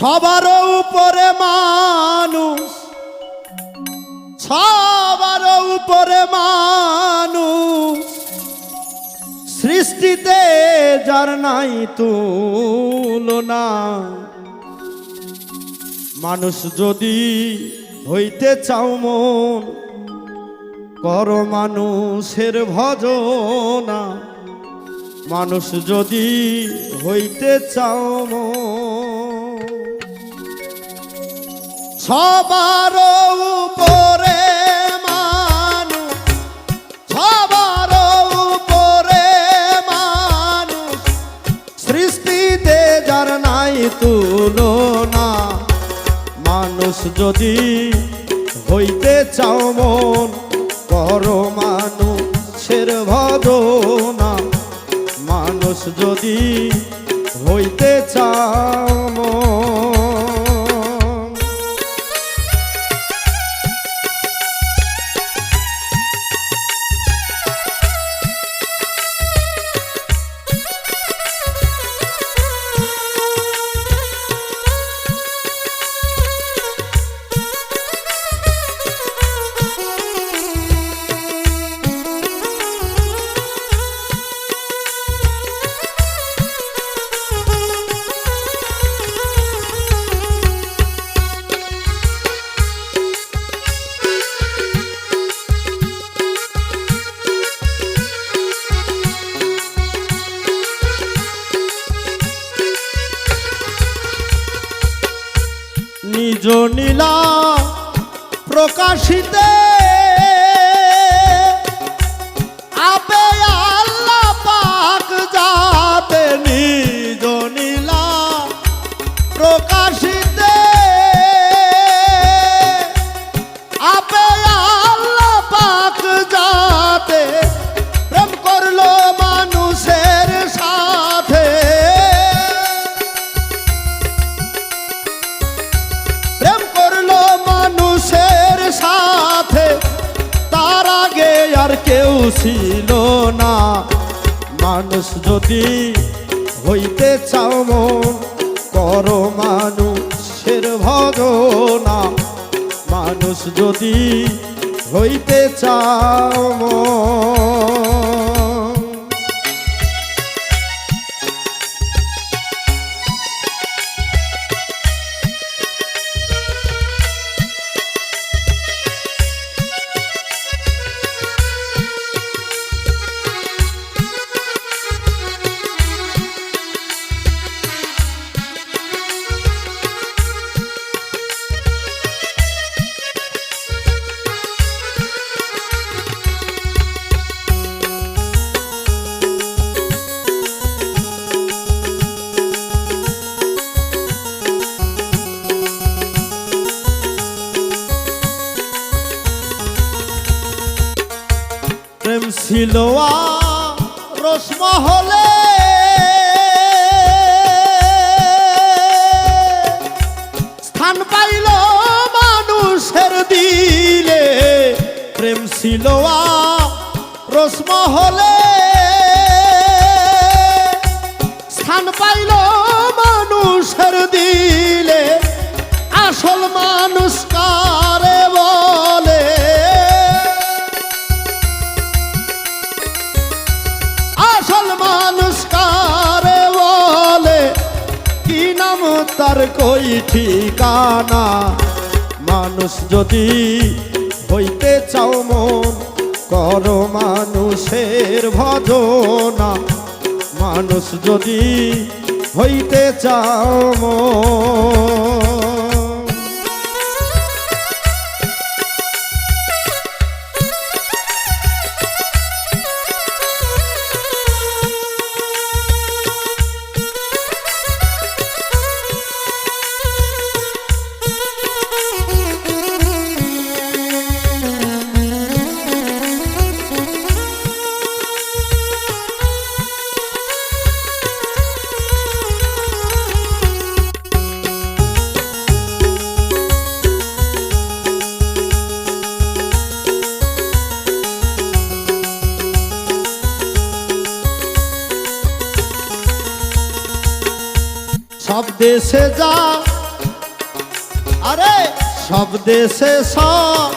সবার উপরে মানুষ, সবার উপরে মানুষ। সৃষ্টিতে যার নাই তুলনা, মানুষ যদি হইতে চাও মন, কর মানুষের ভজনা। মানুষ যদি হইতে চাও মন সবার উপরে মানুষ, সবার উপরে মানুষ। সৃষ্টিতে যার নাই তুলনা, মানুষ যদি হইতে চাও মন, কর মানুষের ভজনা মানুষ যদি হইতে চাও নিজ নীলা প্রকাশিতে ছিল না। মানুষ যদি হইতে চাও মন, করো মানুষের ভজনা মানুষ যদি হইতে চাও মন ছিল রসমহলে। স্থান পাইল মানুষের দিলে। প্রেম ছিল রসমহলে। স্থান পাইল মানুষের দিলে। তার কই ঠিকানা? মানুষ যদি হইতে চাও মন, কর মানুষের ভজনা। মানুষ যদি হইতে চাও মন সব দেশে যা। আরে, সব দেশে সব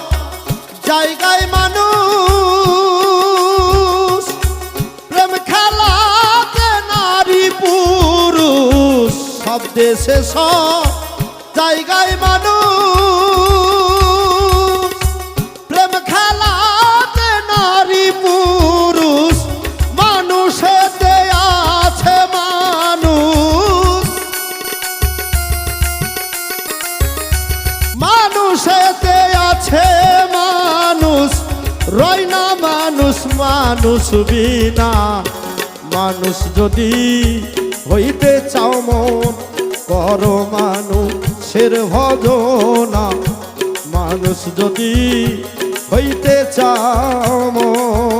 জায়গায় মানুষ। প্রেম খেলাতে নারী পুরুষ। সব দেশে সব জায়গায় মানুষ। মানুষ বিনা, মানুষ যদি হইতে চাও মন, কর মানুষের ভজনা। মানুষ যদি হইতে চাও মন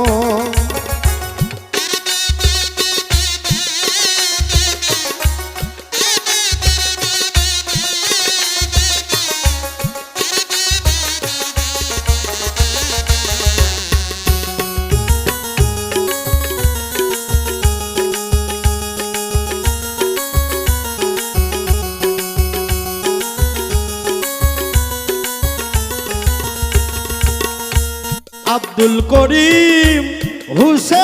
আব্দুল করিম হুসে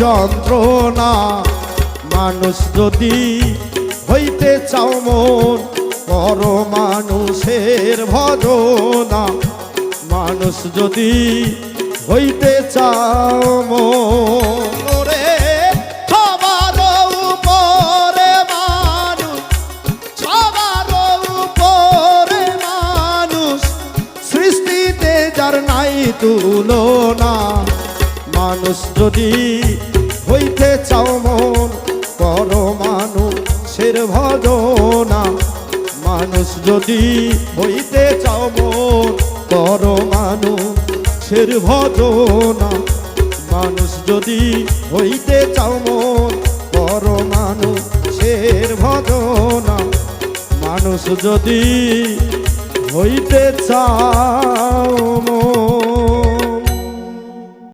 যন্ত্রণা। মানুষ যদি হইতে চাও মন পর মানুষের ভজনা। মানুষ যদি হইতে চাও মন মানুষ যদি হইতে চাও মন, কর মানুষের ভজনা। মানুষ যদি হইতে চাও মন, কর মানুষের ভজনা। মানুষ যদি হইতে চাও মন, কর মানুষের ভজনা। মানুষ যদি হইতে চাও মন।